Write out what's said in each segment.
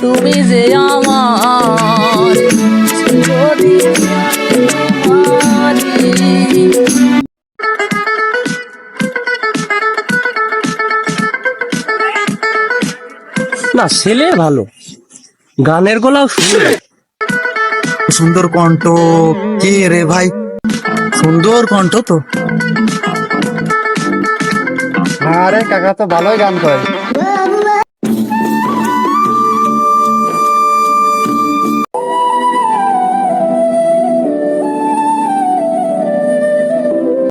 তুমি যে আমার। না ছেলে ভালো। গানের গলাও সুন্দর। সুন্দর কণ্ঠ। কে রে ভাই? সুন্দর কণ্ঠ তো। আরে কাকা তো ভালোই গান করে।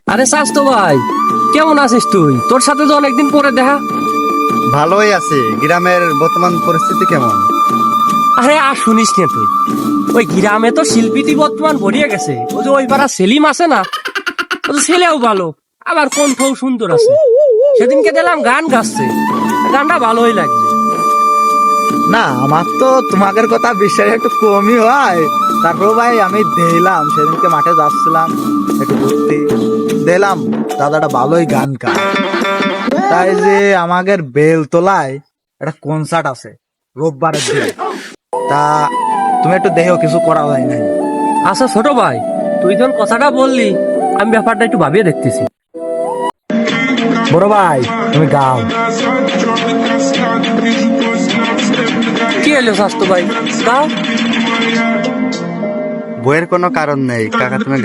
আরে স্বাস্থ্য ভাই কেমন আছিস তুই? তোর সাথে তো অনেকদিন পরে দেখা। ভালোই আছে। গ্রামের বর্তমান পরিস্থিতি কেমন? আরে আর শুনিস না তুই। ওই গ্রামে তো শিল্পীটি বর্তমান ভরিয়ে গেছে। ওই যে ওই পাড়া সেলিম আছে না ও তো ছেলেও ভালো আবার কণ্ঠও সুন্দর আছে। সেদিনকে দিলাম গান গাচ্ছে। গানটা ভালোই লাগছে। না আমার তো তোমাদের কথা বিশ্বাস একটু কমই হয়। তারপর ভাই আমি দিলাম সেদিনকে মাঠে যাচ্ছিলাম একটু ঘুরতে। দিলাম দাদাটা ভালোই গান গায়। তাই যে আমাদের বেলতলায় একটা কনসার্ট আছে রোববারের দিন। তা তুমি একটু দেহ কিছু করা যায় নাই। আচ্ছা ছোট ভাই তুই যখন কথাটা বললি আমি ব্যাপারটা একটু ভাবিয়ে দেখতেছি। বড় ভাই তুমি গাও। হলো স্বাস্থ্য ভাই। গাও বইয়ের কোনো কারণ নেই কাকা তুমি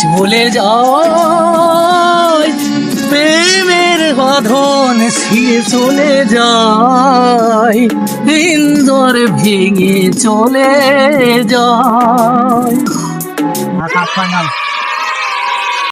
চলে যায় প্রেমের বাঁধন। ছিঁড়ে চলে যায় ইন্দর ভেঙে চলে যায়।